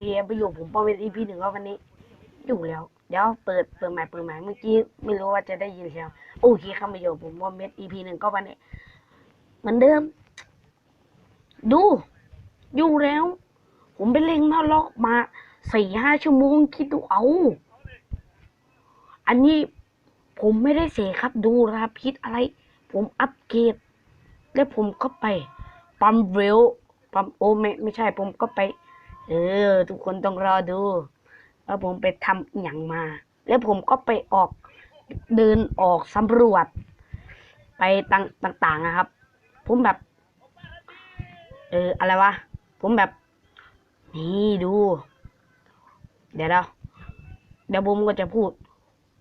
เฮียประโยคผมพอเป็น EP หนึ่งแล้ววันนี้ อยู่แล้ว เดี๋ยวเปิดเปิดใหม่เปิดใหม่เมื่อกี้ไม่รู้ว่าจะได้ยินเสียงโอเคครับประโยคผมว่าเม็ด EP หนึ่งก็วันนี้ เหมือนเดิม ดู อยู่แล้ว ผมไปเล่งนอกล็อกมาสี่ห้าชั่วโมงคิดดูเอา อันนี้ผมไม่ได้เสียครับดูราพิษอะไร ผมอัปเกรดแล้วผมก็ไปปั๊มเวลปั๊มโอไม่ไม่ใช่ผมก็ไป เออ ทุกคนต้องรอดูว่าผมไปทำอย่างมา แล้วผมก็ไปออกเดินออกสำรวจ ไปต่างต่างๆนะครับ ผมแบบ เอออะไรวะ ผมแบบ นี่ดู เดี๋ยวเราเดี๋ยวผมก็จะพูด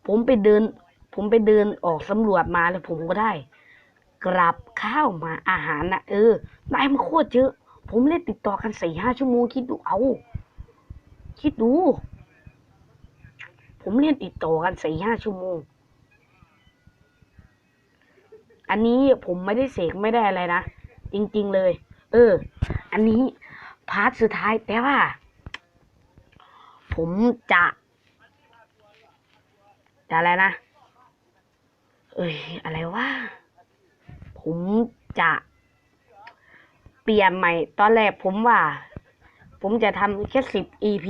ผมไปเดิน ผมไปเดินออกสำรวจมาแล้วผมก็ได้ กราบข้าวมาอาหารนะเออได้มาโคตรเยอะ ผมเล่นติดต่อกันสี่ห้าชั่วโมงคิดดูเอา คิดดู ผมเล่นติดต่อกันสี่ห้าชั่วโมง อันนี้ผมไม่ได้เสกไม่ได้อะไรนะ จริง ๆเลย เออ อันนี้พาร์ทสุดท้ายแต่ว่า ผมจะจะอะไรนะ เอ้ย อะไรวะ ผมจะ เปลี่ยนใหม่ ตอนแรกผมว่า ผมจะทำแค่สิบ EP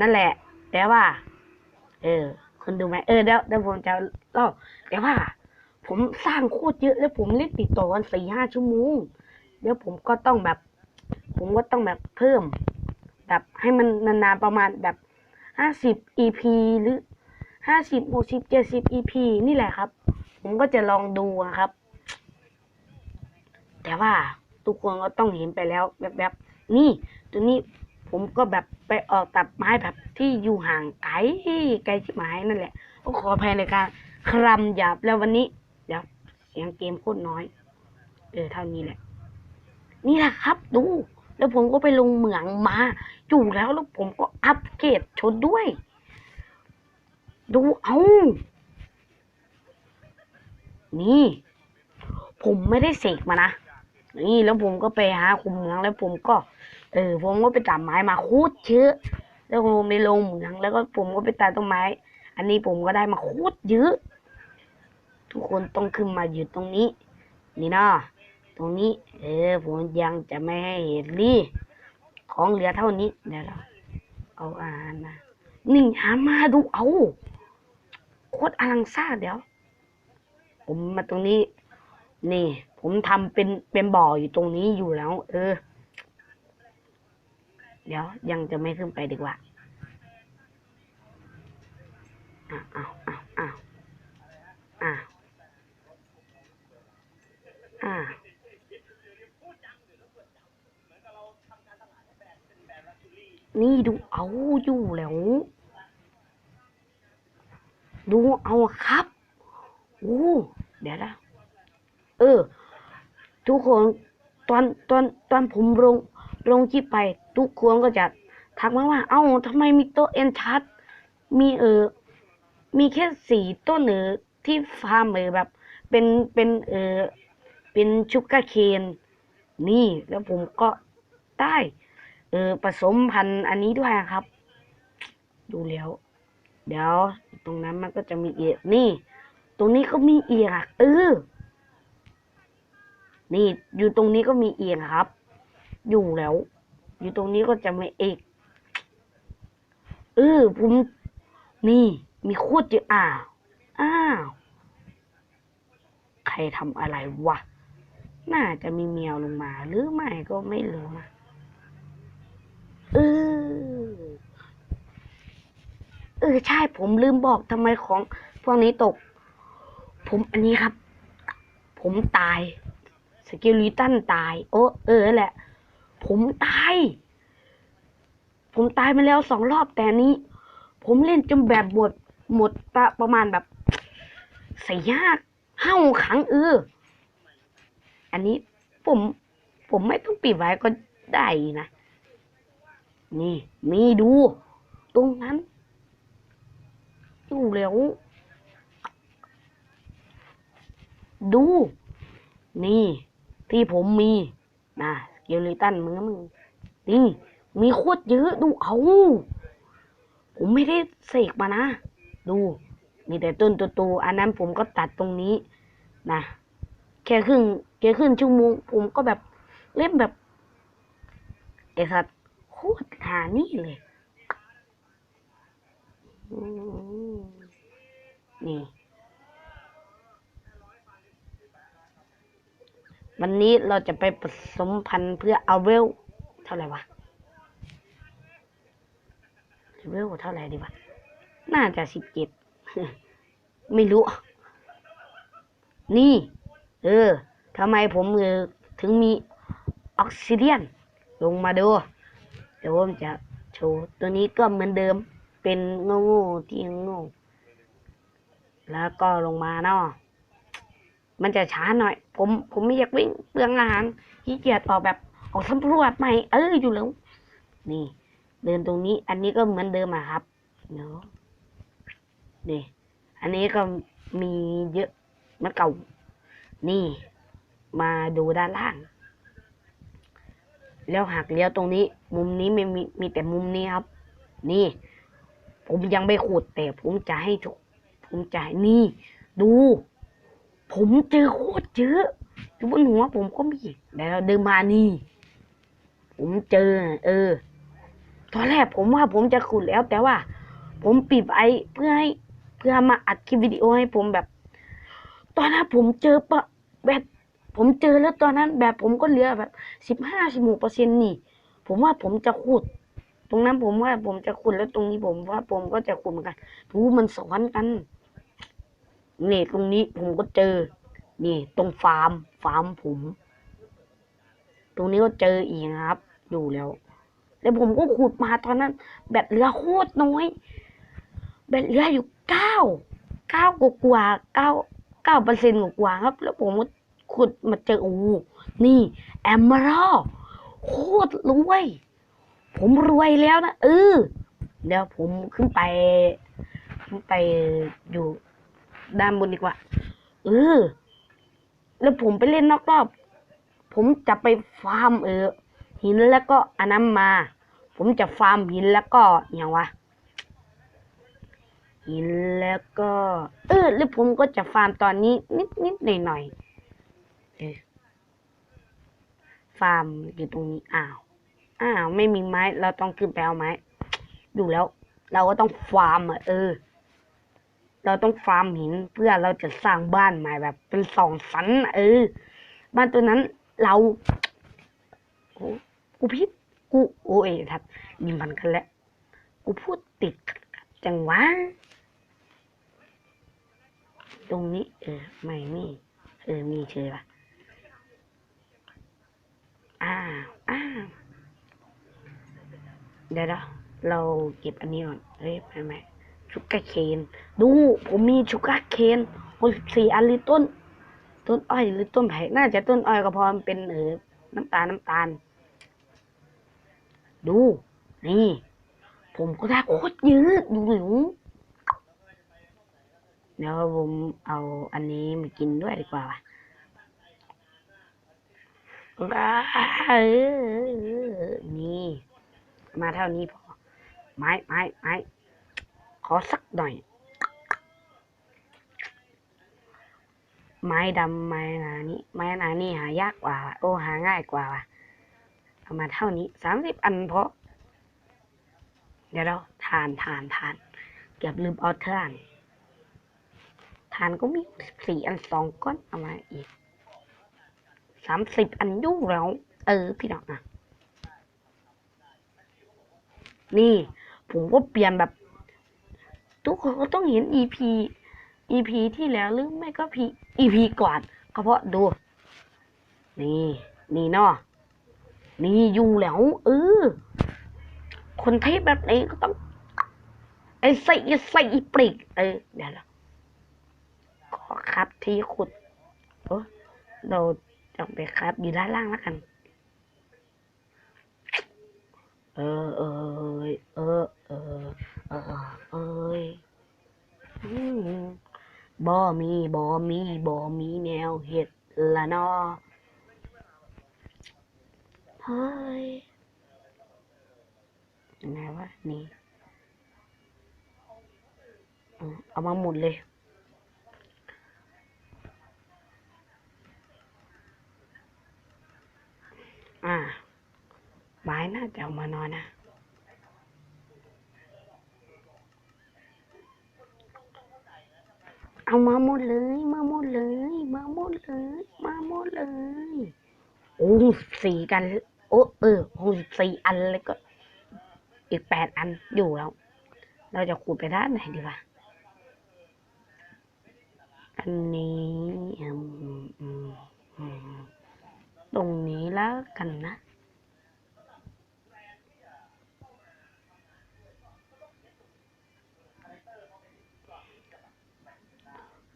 นั่นแหละ แต่ว่า เออคนดูไหมเออเดี๋ยวเดี๋ยวผมจะเล่าแต่ว่า ผมสร้างโคตรเยอะแล้วผมเล่นติดต่อกันสี่ห้าชั่วโมงเดี๋ยวผมก็ต้องแบบ ผมก็ต้องแบบเพิ่ม แบบให้มันนานๆประมาณแบบห้าสิบ EP หรือห้าสิบหกสิบเจ็ดสิบ EP นี่แหละครับ ผมก็จะลองดูนะครับ แต่ว่า ทุกคนก็ต้องเห็นไปแล้วแบบๆนี่ตัวนี้ผมก็แบบไปออกตัดไม้แบบที่อยู่ห่างไกลไกลชิบหายนั่นแหละก็ขออภัยในการคลำหยาบแล้ววันนี้เดี๋ยวเสียงเกมโคตรน้อย เออเท่านี้แหละ นี่แหละครับดู แล้วผมก็ไปลงเหมืองมาอยู่แล้วแล้วผมก็อัปเกรดชนด้วย ดูเอานี่ ผมไม่ได้เสกมานะ นี่แล้วผมก็ไปหาขุมเหมืองแล้วผมก็ เออผมก็ไปตัดไม้มาคตรเยอแล้วผมไปลงเหมืองแล้วก็ผมก็ไปตัดต้นไม้ อันนี้ผมก็ได้มาคตรเยอะ ทุกคนต้องขึ้นมาอยู่ตรงนี้ นี่เนาะตรงนี้ เออผมยังจะไม่ให้เห็นนี่ของเหลือเท่านี้เดี๋ยวเราเอาอาหารมานี่หามาดูเอาโคตรอลังซ่าเดี๋ยว ผมมาตรงนี้ นี่ ผมทำเป็นเป็นบ่ออยู่ตรงนี้อยู่แล้ว เออ เดี๋ยวยังจะไม่ขึ้นไปดีกว่าอ้าวอ้าวอ้าวอ้าวอ้าวอ้าวนี่ดูเอาอยู่แล้ว ดูเอาครับ โอ้ เดี๋ยวนะ เออ ทุกคนตอนตอนตอนผมลงลงคลิปไป ทุกคนก็จะทักมาว่า เอ้าทำไมมีโต๊ะเอ็นชัดมีเออ มีแค่สี่ต้นเออที่ฟาร์มเออแบบ เป็นเป็นเออเป็นชุกกาเคนนี่แล้วผมก็ได้เออผสมพันธุ์อันนี้ด้วยครับ ดูแล้ว เดี๋ยว ตรงนั้นมันก็จะมีเอียนี่ ตรงนี้ก็มีเอียกเออ นี่อยู่ตรงนี้ก็มีเอียงครับ อยู่แล้ว อยู่ตรงนี้ก็จะมีเอกเออผมนี่มีโคตรเยอะอ้าวอ้าวใครทำอะไรวะน่าจะมีเมียวลงมา หรือไม่ก็ไม่รู้นะเออเออใช่ผมลืมบอกทำไมของพวกนี้ตก ผมอันนี้ครับ ผมตาย กิลิตันตาย โอ้เออแหละ ผมตาย ผมตายมาแล้วสองรอบแต่นี้ ผมเล่นจนแบบหมดหมดประประมาณแบบสี่ห้าห้าครั้งเออ อันนี้ผมผมไม่ต้องปิดไว้ก็ได้นะ นี่ มีดู ตรงนั้นอยู่แล้ว ดู นี่ ที่ผมมีนะสเกลิตันมึงมึงนี่มีโคตรเยอะดูเอาผมไม่ได้เสกมานะ ดู มีแต่ต้นโตๆอันนั้นผมก็ตัดตรงนี้นะแค่ครึ่งแค่ครึ่งชั่วโมงผมก็แบบเล่นแบบไอ้สัตว์โคตรหานี่เลยนี่ วันนี้เราจะไปผสมพันธุ์เพื่อเอาเวลเท่าไหร่วะเวลเท่าไหร่ดีวะ น่าจะสิบเจ็ดไม่รู้ นี่ เออทำไมผมเออถึงมีออกซิเดียน ลงมาดู เดี๋ยวผมจะโชว์ ตัวนี้ก็เหมือนเดิม เป็นโง่ๆที่โง่ แล้วก็ลงมาเนาะ มันจะช้าหน่อย ผมผมไม่อยากวิ่งเปลืองอาหารขี้เกียจออกแบบออกสำรวจใหม่ เอออยู่แล้ว นี่ เดินตรงนี้ อันนี้ก็เหมือนเดิมอะครับเนาะนี่อันนี้ก็มีเยอะมันเก่า นี่ มาดูด้านล่าง แล้วหักเลี้ยวตรงนี้ มุมนี้ไม่มีมีแต่มุมนี้ครับ นี่ ผมยังไม่ขุดแต่ผมจะให้ทุกผมจะให้นี่ ดู ผมเจอโคตรเยอะอยู่บนหัวผมก็มีเดี๋ยวเดินมานี่ ผมเจอ เออ ตอนแรกผมว่าผมจะขุดแล้ว แต่ว่า ผมปิดไอเพื่อให้ เพื่อมาอัดคลิปวิดีโอให้ผมแบบ ตอนนั้นผมเจอปะแบบผมเจอแล้วตอนนั้น แบบผมก็เหลือแบบสิบห้าสิบหกเปอร์เซ็นนี่ ผมว่าผมจะขุด ตรงนั้นผมว่าผมจะขุดแล้วตรงนี้ผมว่าผมก็จะขุดเหมือนกันดูมันสอนกัน นี่ตรงนี้ผมก็เจอ นี่ตรงฟาร์ม ฟาร์มผม ตรงนี้ก็เจออีกนะครับดูแล้ว แล้วผมก็ขุดมาตอนนั้น แบตเหลือโคตรน้อย แบตเหลืออยู่เก้า เก้ากว่าเก้าเก้าเปอร์เซ็นต์กว่าครับ แล้วผมก็ขุดมาเจอโอ้นี่แอมเมอรัลโคตรรวย ผมรวยแล้วนะเออเดี๋ยวผมขึ้นไป ขึ้นไปอยู่ ด้านบนดีกว่า เออ แล้วผมไปเล่นนอกรอบ ผมจะไปฟาร์มเออ หินแล้วก็อันนั้นมา ผมจะฟาร์มหินแล้วก็อย่างวะ หินแล้วก็ เออ แล้วผมก็จะฟาร์มตอนนี้นิดนิดหน่อยหน่อยๆฟาร์มอยู่ตรงนี้อ้าว อ้าว ไม่มีไม้ เราต้องขึ้นไปเอาไม้ ดูแล้ว เราก็ต้องฟาร์มอะเออ เราต้องฟาร์มหินเพื่อเราจะสร้างบ้านใหม่แบบเป็นสองสันน่ะเออ บ้านตัวนั้นเราโอ้กูพิดกูโอ้ยทัดยิมพันกันแล้วกูพูดติดจังหวะตรงนี้ เออ ไม่มีเออ มีเชยปะอ้าวอ้าวเดี๋ยวนะเราเก็บอันนี้ก่อนเฮ้ยไม่ไม่ ชุกกาเคนดูผมมีชุกกาเคนหกสิบสี่อันหรือต้น ต้นอ้อยหรือต้นไผ่น่าจะต้นอ้อยก็พอมันเป็นเออน้ำตาลน้ำตาล ดู นี่ ผมก็ได้โคตรเยอะดูหนูเดี๋ยวผมเอาอันนี้มากินด้วยดีกว่าวะว้าเออนี่ มาเท่านี้พอ ไม้ไม้ไม้ อสักหน่อย ไม้ดำไม้นานี่ไม้นานี่หายากกว่า โอ้หาง่ายกว่าว่ะเอามาเท่านี้สามสิบอันเพราะ เดี๋ยวเราทานทานทานเกือบลืมเอาทานทานก็มีสี่อันสองก้อนเอามาอีกสามสิบอันยุ่งแล้ว เออ พี่น้องอะ นี่ ผมก็เปลี่ยนแบบ ทุกคนก็ต้องเห็น EP EP ที่แล้วหรือไม่ก็ P EP ก่อนก็เพราะดู นี่ นี่เนาะนี่อยู่แล้วเออคนเทพแบบนี้ก็ต้องไอ้ใส่ใส่ปริกเออเดี๋ยวนะขอครับที่ขุดโอ้เราจะไปครับอยู่ด้านล่างแล้วกัน เออเออเออเออ เออเอยบ่มีบ่มีบ่มีแนวเห็ดละนอเฮ้ยยังไงวะนี่เอาเอามาหมดเลยอ่าบายน่าจะเอามานอนนะ เอามาหมดเลย มาหมดเลย มาหมดเลย มาหมดเลยโอ้สี่กัน โอ้เออหกสิบสี่อันเลยก็ อีกแปดอันอยู่แล้ว เราจะขูดไปด้านไหนดีวะอันนี้ตรงนี้แล้วกันนะ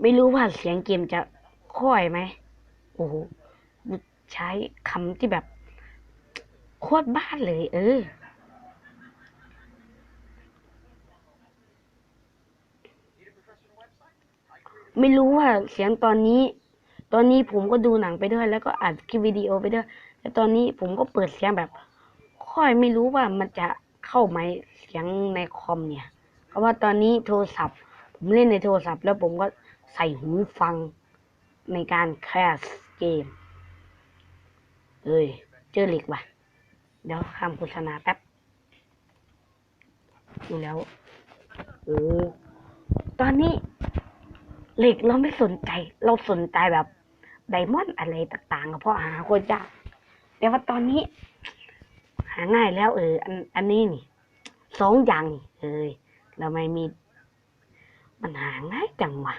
ไม่รู้ว่าเสียงเกมจะค่อยไหม โอ้โหใช้คำที่แบบ โคตรบ้านเลย เออ ไม่รู้ว่าเสียงตอนนี้ ตอนนี้ผมก็ดูหนังไปด้วย แล้วก็อัดคลิปวิดีโอไปด้วย แต่ตอนนี้ผมก็เปิดเสียงแบบ ค่อยไม่รู้ว่ามันจะเข้าไหมเสียงในคอมเนี่ย เพราะว่าตอนนี้โทรศัพท์ ผมเล่นในโทรศัพท์ แล้วผมก็ ใส่หูฟังในการแคสเกม เอ้ย เจอเหล็กว่ะ เดี๋ยวข้ามโฆษณาแป๊บดูแล้วโอ้ตอนนี้เหล็กเราไม่สนใจ เราสนใจแบบไดมอนด์อะไรต่างๆก็เพราะหาโคตรยากแต่ว่าตอนนี้ หาง่ายแล้ว เออ อันอันนี้นี่สองอย่างนี่เอ้ยเราไม่มี มันหาง่ายจังวะ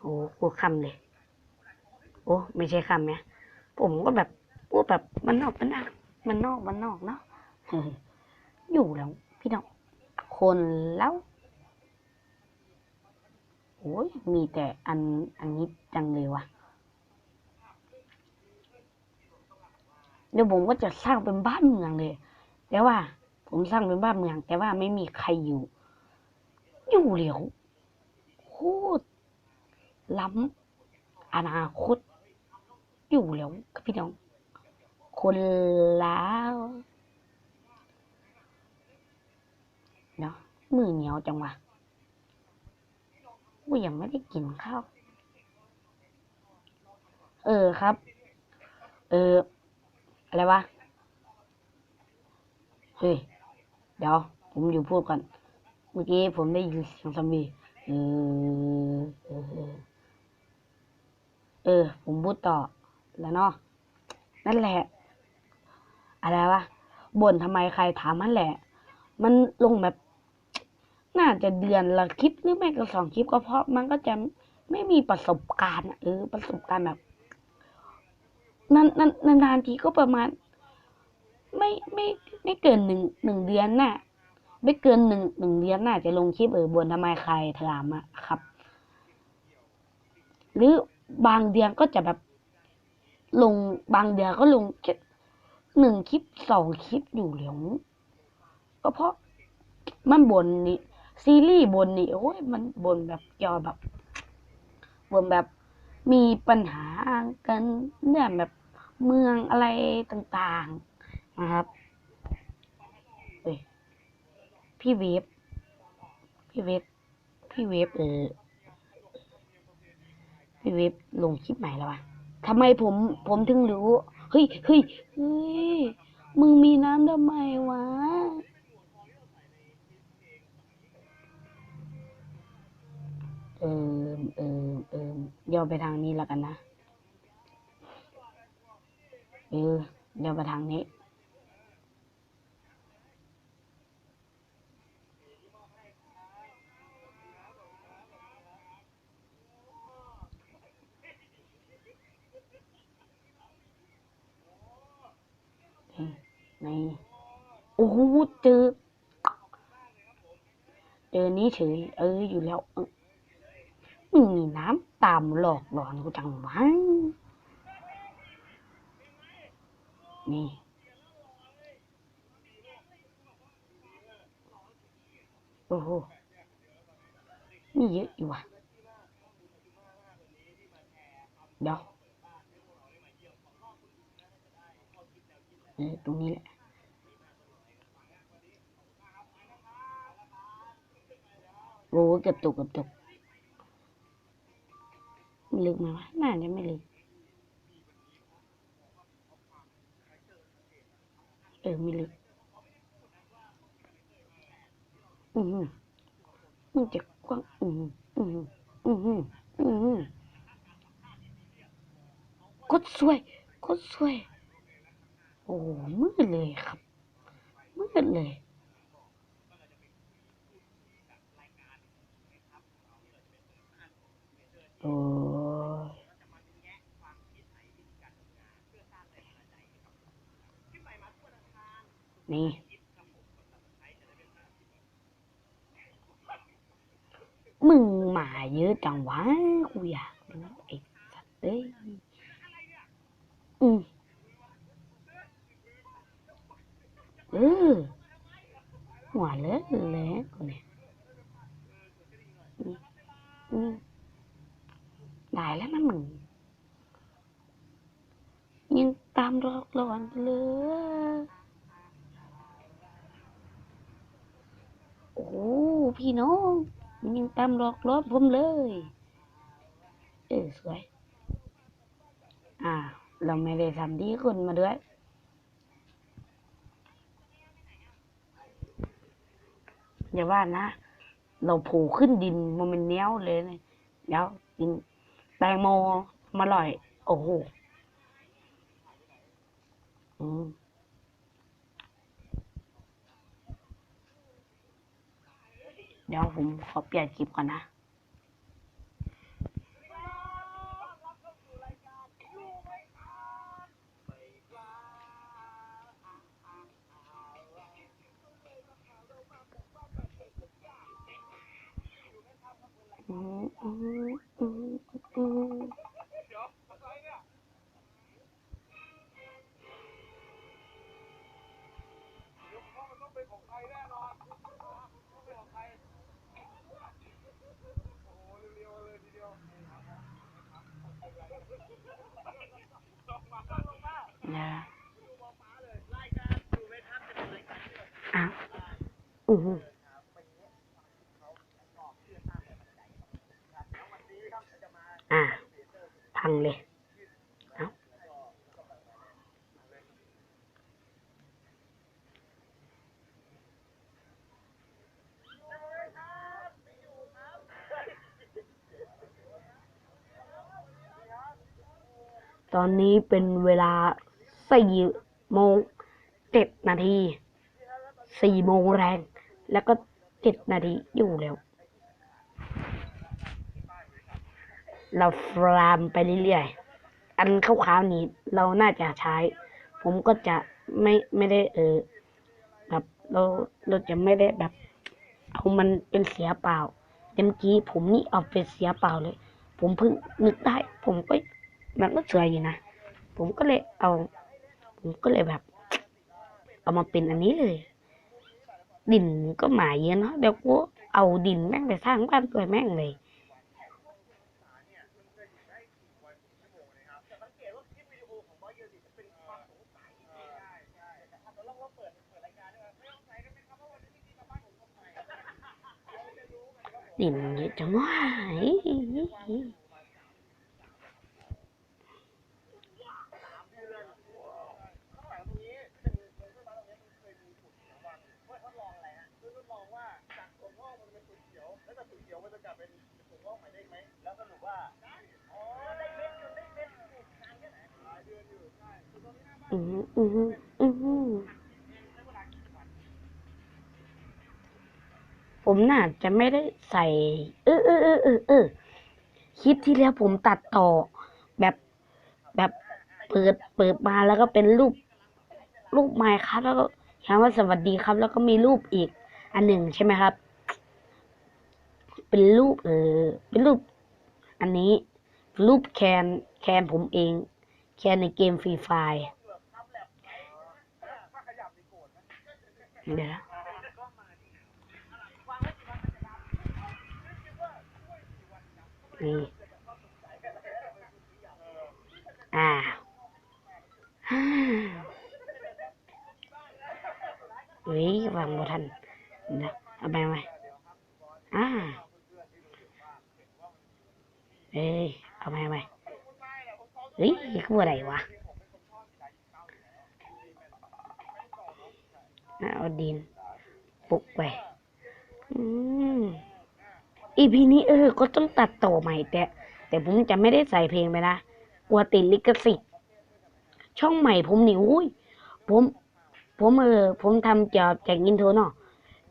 โอ้กูคำเลยโอ้ไม่ใช่คำเนี่ยผมก็แบบพูดแบบมันนอกมันนอกมันนอกมันนอกเนาะอออยู่แล้ว พี่น้องคนแล้วโอ้ยมีแต่อันอันนี้จังเลยวะเดี๋ยวผมก็จะสร้างเป็นบ้านเมืองเลย แต่ว่า ผมสร้างเป็นบ้านเมือง แต่ว่าไม่มีใครอยู่ อยู่เหลียวโคตร ล้ำอนาคต อยู่แล้วครับพี่น้อง คนแล้วเนาะมือเหนียวจังวะกูยังไม่ได้กินข้าว เออครับ เออ อะไรวะ เฮ้ย เดี๋ยว ผมอยู่พูดก่อน เมื่อกี้ผมได้ยินเสียงซอมบี้เออ เออ ผมพูดต่อแล้วเนาะนั่นแหละ อะไรวะบ่นทำไมใครถามนั่นแหละ มันลงแบบ น่าจะเดือนละคลิปหรือไม่ก็สองคลิปก็เพราะมันก็จะไม่มีประสบการณ์เออประสบการณ์แบบนานนานนานๆทีก็ประมาณ ไม่ไม่ไม่เกินหนึ่งหนึ่งเดือนน่ะ ไม่เกินหนึ่งหนึ่งเดือนน่าจะลงคลิปเออบนทำไมใครถามอะครับ หรือ บางเดือนก็จะแบบ ลงบางเดือนก็ลงแค่หนึ่งคลิปสองคลิปอยู่แล้วก็เพราะมันบนนี่ซีรีส์บนนี่โอ้ยมันบนแบบยอแบบบนแบบมีปัญหากันเรื่องแบบเมืองอะไรต่างๆนะครับเอ้ยพี่เวฟพี่เวฟพี่เวฟเออ พี่เวฟลงคลิปใหม่แล้ววะทำไมผมผมถึงรู้ เฮ้ยเฮ้ยเฮ้ย มึงมีน้ำทำไมวะ เออเออเออย่อไปทางนี้แล้วกันนะ เออย่อไปทางนี้โอ้โหเจอ เจอนี้เฉย เออ อยู่แล้วมึงมีน้ำตามหลอกหลอนกูจังวะนี่ โอ้โห นี่เยอะอยู่ว่ะ เดี๋ยวตรงนี้แหละ โอ้เกือบตกเกือบตกมันลึกไหมวะน่าจะไม่ลึกเออไม่ลึกอือหือมันจะกว้างอือหืออือหืออือหืออือหือกดสวยกดสวย โอ้มืดเลยครับมืดเลย โอ้นี่มึงมาเยอะจังวะกูอยากรู้ไอ้สัตว์เอ้ยอืมเออหัวเลอะเลยกูเนี่ยอืม อืมได้แล้วนะมึงยังตามรอกระวังเลยโอ้พี่น้องมันยังตามหลอกล้อผมเลย เออสวย อ่า เราไม่ได้ทำที่คนมาด้วย อย่าว่านะ เราโผล่ขึ้นดินมันเป็นเนี้ยวเลยเนะเดี๋ยวกิน แตงโมมาอร่อย โอ้โหอืมเดี๋ยวผมขอเปลี่ยนคลิปก่อนนะ อือหืออะพังเลยเอาตอนนี้เป็นเวลาสี่โมงเจ็ดนาทีสี่โมงแรง แล้วก็เจ็ดนาทีอยู่แล้ว เราฟรามไปเรื่อยๆ อันขาวๆนี้เราน่าจะใช้ ผมก็จะไม่ไม่ได้เออแบบเราเราจะไม่ได้แบบ เอามันเป็นเสียเปล่าเมื่อกี้ผมนี่เอาเป็นเสียเปล่าเลย ผมเพิ่งนึกได้ ผมก็มันก็สวยอยู่นะ ผมก็เลยเอา ผมก็เลยแบบ เอามาเป็นอันนี้เลย đình có mà gì nó đeo cố ầu din mang về sang quan tuổi mang về tìm như chẳng ngoài ดินก็หมายเยอะเนาะเดี๋ยวกูเอาดินแม่งไปสร้างบ้านตัวแม่งเลยดินเยอะจังวะอือหืออือหืออือหือผมน่าจะไม่ได้ใส่เออเออเออเออเออคลิปที่แล้วผมตัดต่อ แบบแบบเปิดเปิดมาแล้วก็เป็นรูป รูปไมค์ครับแล้วก็คำว่าสวัสดีครับ แล้วก็มีรูปอีกอันหนึ่งใช่ไหมครับ เป็นรูปเออเป็นรูป อันนี้รูปแคนแคนผมเอง แคนในเกมฟรีไฟเดี๋ยวนะนี่อ่าฮ่าเฮ้ยวางบ่ทันนะเอาไปไหมอ่า เอ้ยเอาไปไหมเฮ้ยคืออะไรวะอะเอาดินปลุกไปอืมอีพีนี้เออ ก็ต้องตัดต่อใหม่แต่ แต่ผมจะไม่ได้ใส่เพลงไปนะกลัวติดลิขสิทธิ์ช่องใหม่ผมนี่อุ้ยผม ผมเออ ผมทำเกี่ยวกับจากอินโทรเนาะ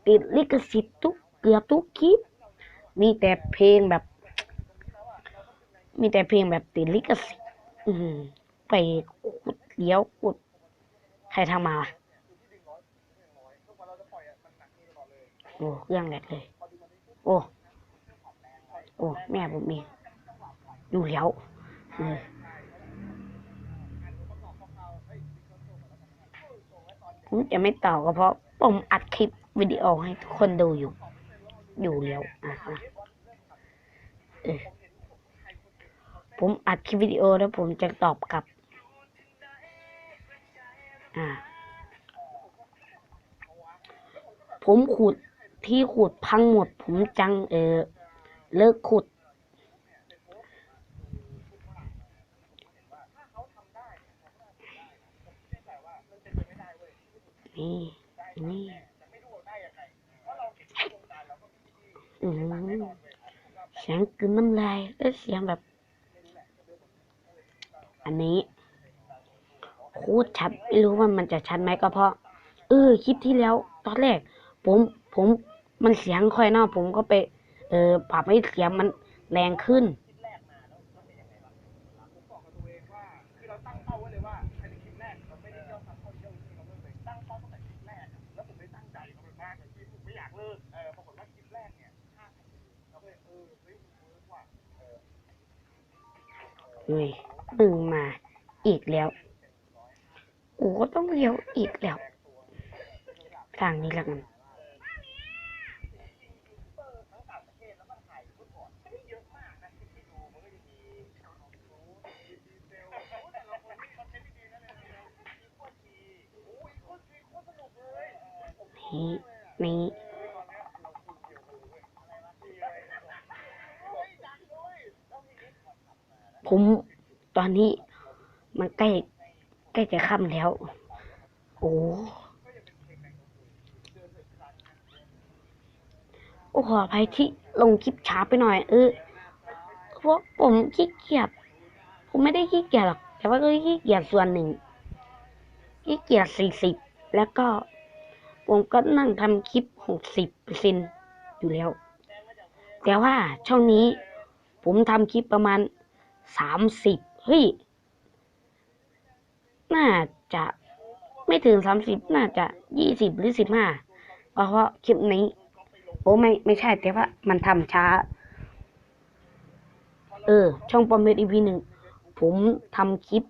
ติดลิขสิทธิ์ทุกเกือบทุกคลิป มีแต่เพลงแบบ มีแต่เพลงแบบติดลิขสิทธิ์ไปขุดเลี้ยวขุด ใครทำมาวะโอ้เครื่องแหลกเลย โอ้ โอ้ แม่ผมเองดูแล้วเออผมจะไม่ต่อก็เพราะผมอัดคลิปวิดีโอให้ทุกคนดูอยู่ อยู่แล้วอะอะเออ ผมอัดคลิปวิดีโอแล้วผมจะตอบกลับ อ่า ผมขุดที่ขุดพังหมด ผมจังเออ เลิกขุด นี่ นี่อืมเสียงกลืนน้ำลายและเสียงแบบ อันนี้โคตรชัดไม่รู้ว่ามันจะชัดไหมก็เพราะ เออคลิปที่แล้ว ตอนแรก ผมผมมันเสียงค่อยเนาะผมก็ไป เออปรับให้เสียงมันแรงขึ้นเตึงมาอีกแล้วกูก็ต้องเลี้ยวอีกแล้ว ทางนี้แล้วกันนี่นี่ผม ตอนนี้มันใกล้ใกล้จะค่ำแล้ว โอ้โอ้ขออภัยที่ลงคลิปช้าไปหน่อย เออเพราะผมขี้เกียจผมไม่ได้ขี้เกียจหรอก แต่ว่าก็ขี้เกียจส่วนหนึ่งขี้เกียจสี่สิบแล้วก็ ผมก็นั่งทำคลิปหกสิบเปอร์เซ็นอยู่แล้ว แต่ว่าช่องนี้ ผมทำคลิปประมาณสามสิบ เฮ้ย น่าจะไม่ถึงสามสิบน่าจะยี่สิบหรือสิบห้าเพราะว่าคลิปนี้ โอ้ไม่ไม่ใช่แต่ว่ามันทำช้า เออ ช่องปอมเมดอีพีหนึ่ง ผมทำคลิป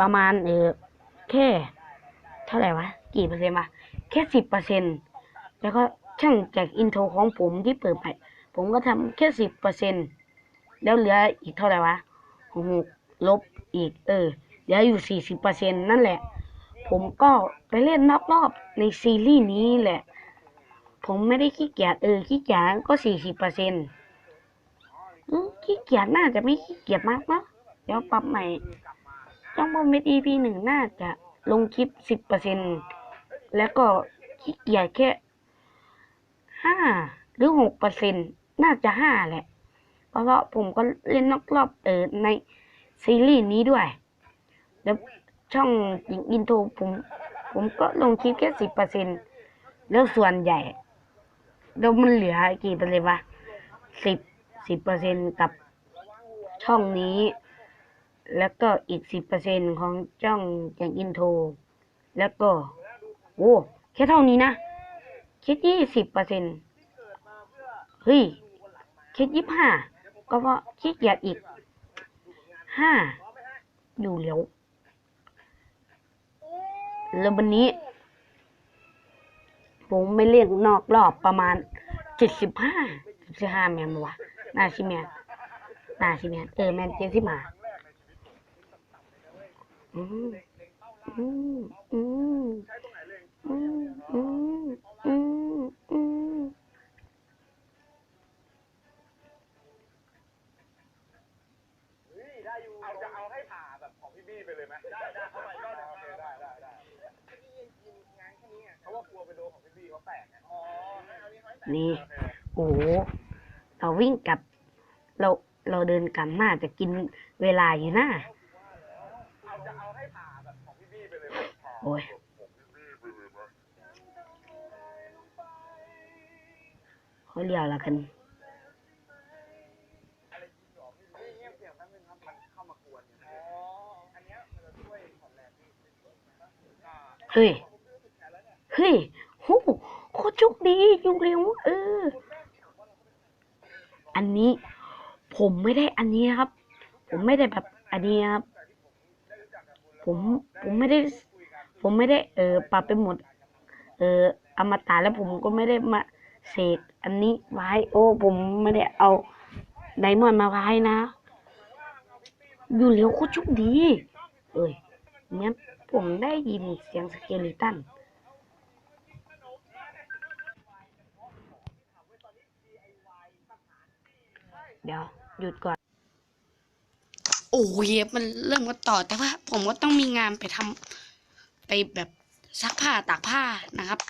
ประมาณเออแค่ เท่าไหร่วะ กี่เปอร์เซ็นต์วะแค่สิบเปอร์เซ็นต์แล้วก็ช่างจากอินโทรของผมที่เปิดไปผมก็ทำแค่สิบเปอร์เซ็นต์แล้วเหลืออีกเท่าไหร่วะ หกลบอีก เออเหลืออยู่สี่สิบเปอร์เซ็นนั่นแหละ ผมก็ไปเล่นรอบๆในซีรีส์นี้แหละ ผมไม่ได้ขี้เกียจเออขี้เกียจก็สี่สิบเปอร์เซ็นขี้เกียจน่าจะไม่ขี้เกียจมากนะเดี๋ยวปรับใหม่ช่องบอมเมดีพีหนึ่งน่าจะลงคลิปสิบเปอร์เซ็นแล้วก็ขี้เกียจแค่ห้าหรือหกเปอร์เซ็นน่าจะห้าแหละ เพราะว่าผมก็เล่นนอกรอบเออในซีรีส์นี้ด้วย แล้วช่องหญิงอินโทรผม ผมก็ลงคลิปแค่สิบเปอร์เซ็นแล้วส่วนใหญ่ แล้วมันเหลือกี่เปอร์เซ็นต์วะสิบสิบเปอร์เซ็นกับช่องนี้ แล้วก็อีกสิบเปอร์เซ็นของช่องอย่างอินโทรแล้วก็โอ้แค่เท่านี้นะแค่ยี่สิบเปอร์เซ็นเฮ้ยแค่ยี่ห้า ก็เพราขี้เกียจอีกห้าอยู่แล้วแล้ววันนี้ ผมไม่เรียกนอกรอบประมาณเจ็ดสิบห้าสิบห้าแมนวะน่าชิแมนน่าชิแมนเออแมนเจ็ดสิบห้าอืมอืมอืมอือืมอืมอืม นี้เขาแตกนี่โอ้โหเราวิ่งกลับ เราเราเดินกลับน่าจะกินเวลาอยู่นะเอาจะเอาให้ผ่าแบบของพี่บี้ไปเลยไหมผ่าโอ้ยเขาเรียกอะไรกันอะไรจริงเหรอพี่บี้ยเสียงแป๊บนึงครับมันเข้ามากวนอ๋ออันเฮ้ย เฮ้ยเฮ้ยโห โคตรโชคดีอยู่เร็วเออ อันนี้ผมไม่ได้อันนี้นะครับ ผมไม่ได้แบบอันนี้ครับ ผมผมไม่ได้ ผมไม่ได้เออปรับไปหมด เอออมตะแล้วผมก็ไม่ได้มาเสกอันนี้ไว้ โอ้ ผมไม่ได้เอาไดมอนด์มาไว้นะ อยู่เร็วโคตรโชคดี เอ้ยเหมือนผมได้ยินเสียงสเกลิตัน ดี๋ยวหยุดก่อน โอ้ยมันเริ่มกันต่อแต่ว่า ผมก็ต้องมีงานไปทำไปแบบซักผ้าตากผ้านะครับ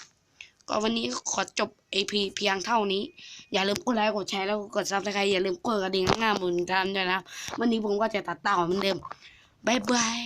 ก็วันนี้ขอจบ AP เพียงเท่านี้ อย่าลืมกดไลค์กดแชร์แล้วก็กดซับสไครต์อย่าลืมกดกระดิ่งข้างหน้าบนจานด้วยนะ วันนี้ผมก็จะตัดต่อเหมือนเดิมบายบาย